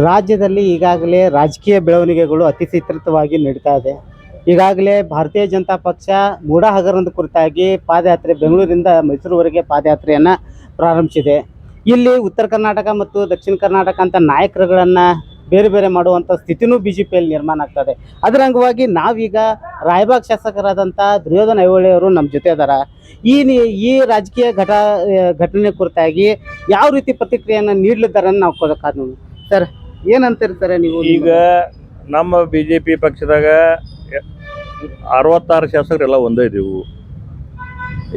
ರಾಜ್ಯದಲ್ಲಿ ಈಗಾಗಲೇ ರಾಜಕೀಯ ಬೆಳವಣಿಗೆಗಳು ಅತಿ ಚಿತ್ರಿತವಾಗಿ ನಡೀತಾ ಇದೆ. ಈಗಾಗಲೇ ಭಾರತೀಯ ಜನತಾ ಪಕ್ಷ ಮೂಡ ಹಗರಣದ ಕುರಿತಾಗಿ ಪಾದಯಾತ್ರೆ ಬೆಂಗಳೂರಿಂದ ಮೈಸೂರುವರೆಗೆ ಪಾದಯಾತ್ರೆಯನ್ನು ಪ್ರಾರಂಭಿಸಿದೆ. ಇಲ್ಲಿ ಉತ್ತರ ಕರ್ನಾಟಕ ಮತ್ತು ದಕ್ಷಿಣ ಕರ್ನಾಟಕ ಅಂತ ನಾಯಕರುಗಳನ್ನು ಬೇರೆ ಬೇರೆ ಮಾಡುವಂಥ ಸ್ಥಿತಿನೂ ಬಿ ಜೆ ಪಿಯಲ್ಲಿ ನಿರ್ಮಾಣ ಆಗ್ತದೆ. ಅದರ ಅಂಗವಾಗಿ ನಾವೀಗ ರಾಯಬಾಗ್ ಶಾಸಕರಾದಂಥ ದುರ್ಯೋಧನ ಐಹೊಳೆಯವರು ನಮ್ಮ ಜೊತೆ ಅದಾರ ಈ ಈ ರಾಜಕೀಯ ಘಟ, ಘಟನೆ ಕುರಿತಾಗಿ ಯಾವ ರೀತಿ ಪ್ರತಿಕ್ರಿಯೆಯನ್ನು ನೀಡಲಿದ್ದಾರೆ ನಾವು ಕೊಡೋಕ್ಕಾಗ ಸರ್ ಏನಂತೀರಿ ಸರ್ ನೀವು? ಈಗ ನಮ್ಮ ಬಿ ಜೆ ಪಿ ಪಕ್ಷದಾಗ ಅರವತ್ತಾರು ಶಾಸಕರೆಲ್ಲ ಒಂದೇ ಇದ್ದೀವು.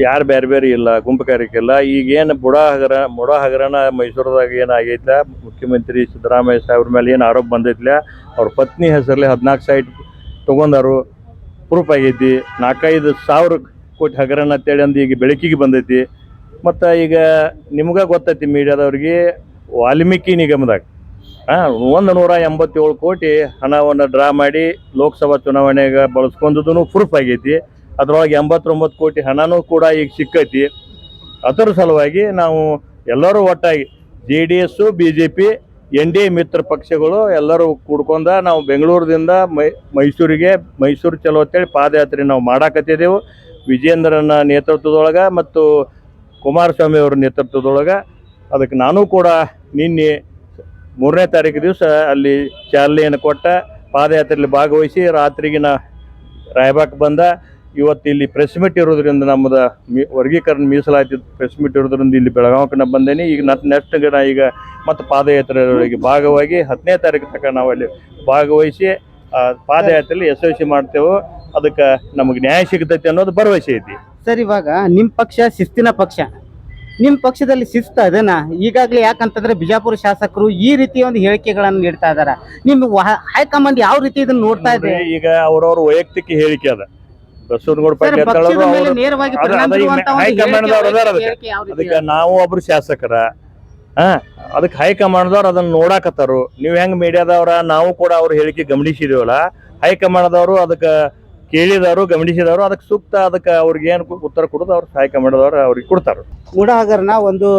ಯಾರು ಬೇರೆ ಬೇರೆ ಇಲ್ಲ ಗುಂಪು ಇಲ್ಲ ಈಗ ಏನು ಬುಡ ಹಗರ, ಬುಡ ಹಗರಣ ಮೈಸೂರದಾಗ ಏನಾಗೈತ ಮುಖ್ಯಮಂತ್ರಿ ಸಿದ್ದರಾಮಯ್ಯ ಸಾಹೇಬ್ರ ಮೇಲೆ ಏನು ಆರೋಪ ಬಂದೈತಿಲ್ಲ ಅವ್ರ ಪತ್ನಿ ಹೆಸರಲ್ಲಿ ಹದಿನಾಲ್ಕು ಸೈಟ್ ತೊಗೊಂಡಾರು. ಪ್ರೂಫ್ ಆಗೈತಿ. ನಾಲ್ಕೈದು ಸಾವಿರ ಕೋಟಿ ಹಗರಣ ಅಂತೇಳಿ ಅಂದು ಈಗ ಬೆಳಕಿಗೆ ಬಂದೈತಿ. ಮತ್ತು ಈಗ ನಿಮ್ಗೆ ಗೊತ್ತೈತಿ, ಮೀಡಿಯಾದವ್ರಿಗೆ ವಾಲ್ಮೀಕಿ ನಿಗಮದಾಗ. ಒಂದು ನೂರ ಎಂಬತ್ತೇಳು ಕೋಟಿ ಹಣವನ್ನು ಡ್ರಾ ಮಾಡಿ ಲೋಕಸಭಾ ಚುನಾವಣೆಗೆ ಬಳಸ್ಕೊಂಡದೂ ಪ್ರೂಫ್ ಆಗೈತಿ. ಅದ್ರೊಳಗೆ ಎಂಬತ್ತೊಂಬತ್ತು ಕೋಟಿ ಹಣನೂ ಕೂಡ ಈಗ ಸಿಕ್ಕೈತಿ. ಅದರ ಸಲುವಾಗಿ ನಾವು ಎಲ್ಲರೂ ಒಟ್ಟಾಗಿ J D S B J P, N D A ಮಿತ್ರ ಪಕ್ಷಗಳು ಎಲ್ಲರೂ ಕೂಡ್ಕೊಂಡ ನಾವು ಬೆಂಗಳೂರದಿಂದ ಮೈಸೂರಿಗೆ, ಮೈಸೂರು ಚಲೋ ಅಂತೇಳಿ ಪಾದಯಾತ್ರೆ ನಾವು ಮಾಡಾಕತ್ತಿದ್ದೆವು ವಿಜೇಂದ್ರನ ನೇತೃತ್ವದೊಳಗೆ ಮತ್ತು ಕುಮಾರಸ್ವಾಮಿ ಅವರ ನೇತೃತ್ವದೊಳಗೆ. ಅದಕ್ಕೆ ನಾನು ಕೂಡ ನಿನ್ನೆ ಮೂರನೇ ತಾರೀಕು ದಿವಸ ಅಲ್ಲಿ ಚಾಲನೆಯನ್ನು ಕೊಟ್ಟ ಪಾದಯಾತ್ರೆಯಲ್ಲಿ ಭಾಗವಹಿಸಿ ರಾತ್ರಿಗಿನ ರಾಯಬಾಗ್ ಬಂದ. ಇವತ್ತು ಇಲ್ಲಿ ಪ್ರೆಸ್ ಮೀಟ್ ಇರೋದ್ರಿಂದ ನಮ್ಮದು ಮೀ, ವರ್ಗೀಕರಣ ಮೀಸಲಾತಿ ಪ್ರೆಸ್ ಮೀಟ್ ಇರೋದ್ರಿಂದ ಇಲ್ಲಿ ಬೆಳಗಾವಕ್ಕೆ ನಾ ಬಂದೇನಿ. ಈಗ ನತ್ ನೆಕ್ಸ್ಟ್ ನಾ ಈಗ ಮತ್ತು ಪಾದಯಾತ್ರೆಯೊಳಗೆ ಭಾಗವಾಗಿ ಹತ್ತನೇ ತಾರೀಕು ತನಕ ನಾವು ಅಲ್ಲಿ ಭಾಗವಹಿಸಿ ಪಾದಯಾತ್ರೆಯಲ್ಲಿ ಯಶಸ್ವಿ ಮಾಡ್ತೇವೆ. ಅದಕ್ಕೆ ನಮಗೆ ನ್ಯಾಯ ಸಿಗ್ತೈತಿ ಅನ್ನೋದು ಭರವಸೆ ಐತಿ. ಸರ್, ಇವಾಗ ನಿಮ್ಮ ಪಕ್ಷ ಶಿಸ್ತಿನ ಪಕ್ಷ. ನಿಮ್ಮ ಪಕ್ಷದಲ್ಲಿ ಶಿಸ್ತು ಅದನ್ನ ಈಗಾಗಲೇ ಯಾಕಂತಂದ್ರೆ ಬಿಜಾಪುರ ಶಾಸಕರು ಈ ರೀತಿಯ ಒಂದು ಹೇಳಿಕೆಗಳನ್ನು ನೀಡ್ತಾ ಇದಾರ. ನಿಮ್ ಹೈಕಮಾಂಡ್ ಯಾವ ರೀತಿ ಇದನ್ನ ನೋಡ್ತಾ ಇದೆ? ಈಗ ಅವ್ರವ್ರ ವೈಯಕ್ತಿಕ ಹೇಳಿಕೆ ಅದ. ಬಸವನಗೌಡ ಪಾಟೀಲ್ ಅದಕ್ಕೆ ನಾವು ಒಬ್ರು ಶಾಸಕರ ಹಾ ಅದಕ್ಕೆ ಹೈಕಮಾಂಡ್ದವ್ರು ಅದನ್ನ ನೋಡಾಕತ್ತಾರು. ನೀವು ಹೆಂಗ್ ಮೀಡಿಯಾದವ್ರ ನಾವು ಕೂಡ ಅವ್ರ ಹೇಳಿಕೆ ಗಮನಿಸಿದೇವಲ್ಲ. ಹೈಕಮಾಂಡ್ದವರು ಅದಕ್ಕೆ ಕೇಳಿದವರು ಗಮನಿಸಿದವರು ಅದಕ್ಕೆ ಸೂಕ್ತ ಅದಕ್ಕೆ ಅವ್ರಿಗೆ ಏನು ಉತ್ತರ ಕೊಡೋದು ಅವ್ರು ಹೈಕಮಾಂಡ್ದವ್ರು ಅವ್ರಿಗೆ ಕೊಡ್ತಾರೆ. ಮೂಡ ಹಗರಣ ಒಂದು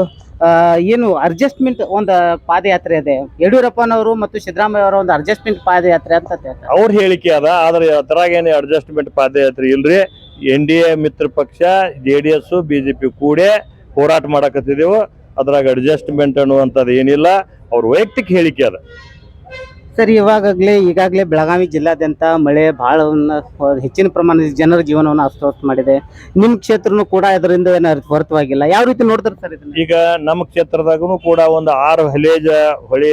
ಏನು ಅಡ್ಜಸ್ಟ್ಮೆಂಟ್ ಒಂದು ಪಾದಯಾತ್ರೆ ಇದೆ. ಯಡಿಯೂರಪ್ಪನವರು ಮತ್ತು ಸಿದ್ದರಾಮಯ್ಯ ಅವರ ಒಂದು ಅಡ್ಜಸ್ಟ್ಮೆಂಟ್ ಪಾದಯಾತ್ರೆ ಅಂತ ಅವ್ರ ಹೇಳಿಕೆ ಅದ ಆದ್ರೆ ಅದ್ರಾಗ ಏನು ಅಡ್ಜಸ್ಟ್ಮೆಂಟ್ ಪಾದಯಾತ್ರೆ ಇಲ್ರಿ. ಎನ್ ಡಿ ಎ ಮಿತ್ರ ಪಕ್ಷ J D S B J P ಕೂಡೇ ಹೋರಾಟ ಮಾಡಕತ್ತಿದ್ದೆವು ಅದ್ರಾಗ ಅಡ್ಜಸ್ಟ್ಮೆಂಟ್ ಅನ್ನುವಂಥದ್ದು ಏನಿಲ್ಲ. ಅವ್ರ ವೈಯಕ್ತಿಕ ಹೇಳಿಕೆ ಅದ. ಸರ್ ಇವಾಗಲೇ ಈಗಾಗಲೇ ಬೆಳಗಾವಿ ಜಿಲ್ಲಾದ್ಯಂತ ಮಳೆ ಭಾಳ ಹೆಚ್ಚಿನ ಪ್ರಮಾಣದ ಜನರ ಜೀವನವನ್ನು ಅಸ್ತವ್ಯಸ್ತ ಮಾಡಿದೆ. ನಿಮ್ಮ ಕ್ಷೇತ್ರನೂ ಕೂಡ ಇದರಿಂದ ಏನು ಹೊರತವಾಗಿಲ್ಲ. ಯಾವ ರೀತಿ ನೋಡ್ತಾರೆ ಸರ್ ಇದನ್ನ? ಈಗ ನಮ್ಮ ಕ್ಷೇತ್ರದಾಗೂ ಕೂಡ ಒಂದು ಆರು ಹಲೇಜ ಹೊಳಿ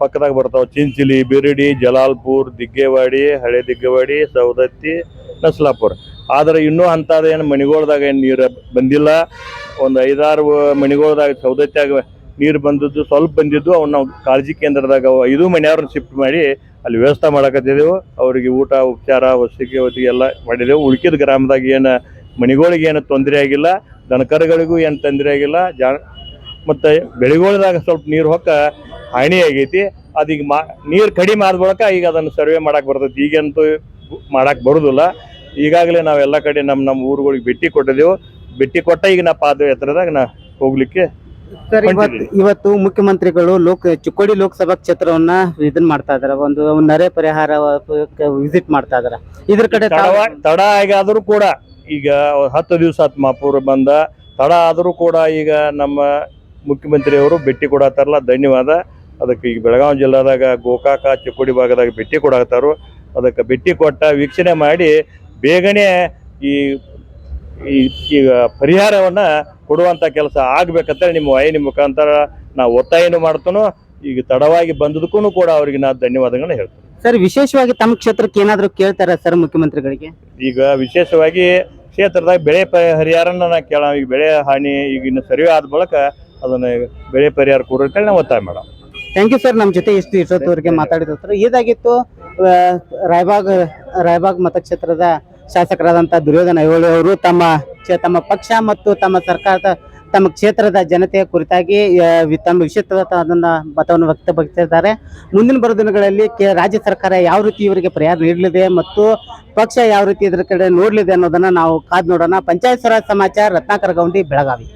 ಪಕ್ಕದಾಗ ಬರ್ತಾವ. ಚಿಂಚಿಲಿ, ಬಿರಡಿ, ಜಲಾಲ್ಪುರ್, ದಿಗ್ಗೇವಾಡಿ, ಹಳೆ ದಿಗ್ಗೇವಾಡಿ ಸೌದತ್ತಿ ನಸ್ಲಾಪುರ. ಆದ್ರೆ ಇನ್ನೂ ಅಂಥದ್ದೇನು ಮಣಿಗೋಳದಾಗ ಏನು ನೀರು ಬಂದಿಲ್ಲ. ಒಂದು ಐದಾರು ಮಣಿಗೋಳದಾಗ ಸೌದತ್ಯಾಗ ನೀರು ಬಂದದ್ದು, ಸ್ವಲ್ಪ ಬಂದಿದ್ದು, ಅವ್ನ ನಾವು ಕಾಳಜಿ ಕೇಂದ್ರದಾಗ ಐದು ಮನೆಯವ್ರನ್ನ ಶಿಫ್ಟ್ ಮಾಡಿ ಅಲ್ಲಿ ವ್ಯವಸ್ಥೆ ಮಾಡಕತ್ತಿದ್ದೆವು. ಅವರಿಗೆ ಊಟ, ಉಪಚಾರ, ವಸತಿ ವಸತಿ ಎಲ್ಲ ಮಾಡಿದೆವು ಉಳ್ಕಿದ ಗ್ರಾಮದಾಗ ಏನು ಮಣಿಗಳಿಗೆ ಏನು ತೊಂದರೆ ಆಗಿಲ್ಲ, ದನಕರುಗಳಿಗೂ ಏನು ತೊಂದರೆ ಆಗಿಲ್ಲ, ಜಾ ಮತ್ತು ಬೆಳೆಗೊಳದಾಗ ಸ್ವಲ್ಪ ನೀರು ಹೊಕ್ಕ ಹಾನಿ ಆಗೈತಿ. ಅದೀಗ ಮಾ, ನೀರು ಕಡಿಮೆ ಆದ ಈಗ ಅದನ್ನು ಸರ್ವೆ ಮಾಡಕ್ಕೆ ಬರ್ತೈತಿ. ಈಗಂತೂ ಮಾಡಕ್ಕೆ ಬರೋದಿಲ್ಲ. ಈಗಾಗಲೇ ನಾವೆಲ್ಲ ಕಡೆ ನಮ್ಮ ನಮ್ಮ ಊರುಗಳಿಗೆ ಭೇಟಿ ಕೊಟ್ಟಿದ್ದೆವು. ಭೇಟಿ ಕೊಟ್ಟ ಈಗ ನಾ ಪಾದ ಎತ್ತರದಾಗ ನಾ ಹೋಗ್ಲಿಕ್ಕೆ ಸರ್ ಇವತ್ತು ಇವತ್ತು ಮುಖ್ಯಮಂತ್ರಿಗಳು ಲೋಕ ಚಿಕ್ಕೋಡಿ ಲೋಕಸಭಾ ಕ್ಷೇತ್ರವನ್ನ ಇದನ್ ಮಾಡ್ತಾ ಇದಾರೆ. ಒಂದು ನೆರೆ ಪರಿಹಾರ ವಿಸಿಟ್ ಮಾಡ್ತಾ ಇದಾರೆ. ಇದ್ರ ಕಡೆ ತಾವು- ತಡ ಆಗಾದರೂ ಕೂಡ ಈಗ ಹತ್ತು ದಿವಸ ಆತ್ ಮಾಪುರ ಬಂದ. ತಡ ಆದರೂ ಕೂಡ ಈಗ ನಮ್ಮ ಮುಖ್ಯಮಂತ್ರಿಯವರು ಭೇಟಿ ಕೊಡತ್ತಾರಲ್ಲ ಧನ್ಯವಾದ. ಅದಕ್ಕೆ ಈಗ ಬೆಳಗಾವಿ ಜಿಲ್ಲಾದಾಗ ಗೋಕಾಕ ಚಿಕ್ಕೋಡಿ ಭಾಗದಾಗ ಭೇಟಿ ಕೊಡತ್ತಾರು ಅದಕ್ಕೆ ಭೇಟಿ ಕೊಟ್ಟ ವೀಕ್ಷಣೆ ಮಾಡಿ ಬೇಗನೆ ಈ- ಈಗ ಪರಿಹಾರವನ್ನ ಕೊಡುವಂತ ಕೆಲಸ ಆಗ್ಬೇಕಂತೇಳಿ ನಿಮ್ಮ ವಾಹಿನಿ ಮುಖಾಂತರ ನಾವು ಒತ್ತಾಯನು ಮಾಡ್ತಾನೋ. ಈಗ ತಡವಾಗಿ ಬಂದದಕ್ಕೂ ಕೂಡ ಅವರಿಗೆ ನಾ ಧನ್ಯವಾದಗಳನ್ನ ಹೇಳ್ತೇನೆ. ಸರ್ ವಿಶೇಷವಾಗಿ ತಮ್ಮ ಕ್ಷೇತ್ರಕ್ಕೆ ಏನಾದರೂ ಕೇಳ್ತಾರ ಸರ್ ಮುಖ್ಯಮಂತ್ರಿಗಳಿಗೆ? ಈಗ ವಿಶೇಷವಾಗಿ ಕ್ಷೇತ್ರದಾಗ ಬೆಳೆ ಪರಿಹಾರನ ನಾ ಕೇಳ ಈಗ ಬೆಳೆ ಹಾನಿ ಈಗ ಇನ್ನು ಸರ್ವೆ ಆದ ಬಳಿಕ ಅದನ್ನ ಬೆಳೆ ಪರಿಹಾರ ಕೊಡೋಕೆ ನಾವು ಒತ್ತಾಯ ಮಾಡೋಣ. ಥ್ಯಾಂಕ್ ಯು ಸರ್ ನಮ್ಮ ಜೊತೆ ಇಷ್ಟು ಇಷ್ಟೊತ್ತವರೆಗೆ ಮಾತಾಡಿದ್ರು ಇದಾಗಿತ್ತು ರಾಯಬಾಗ್ ರಾಯಬಾಗ್ ಮತಕ್ಷೇತ್ರದ ಶಾಸಕರಾದಂಥ ದುರ್ಯೋಧನ ಐಹೊಳೆ ಅವರು ತಮ್ಮ ತಮ್ಮ ಪಕ್ಷ ಮತ್ತು ತಮ್ಮ ಸರ್ಕಾರದ, ತಮ್ಮ ಕ್ಷೇತ್ರದ ಜನತೆಯ ಕುರಿತಾಗಿ ತಮ್ಮ ವಿಶಿಷ್ಟವಾದ ಮತವನ್ನು ವ್ಯಕ್ತಪಡಿಸಿದ್ದಾರೆ. ಮುಂದಿನ ಬರೋ ದಿನಗಳಲ್ಲಿ ರಾಜ್ಯ ಸರ್ಕಾರ ಯಾವ ರೀತಿ ಇವರಿಗೆ ಪರಿಹಾರ ನೀಡಲಿದೆ ಮತ್ತು ಪಕ್ಷ ಯಾವ ರೀತಿ ಇದರ ಕಡೆ ನೋಡಲಿದೆ ಅನ್ನೋದನ್ನ ನಾವು ಕಾದ್ ನೋಡೋಣ. ಪಂಚಾಯತ್ ಸ್ವರಾಜ್ ಸಮಾಚಾರ, ರತ್ನಾಕರ ಗೌಂಡಿ, ಬೆಳಗಾವಿ.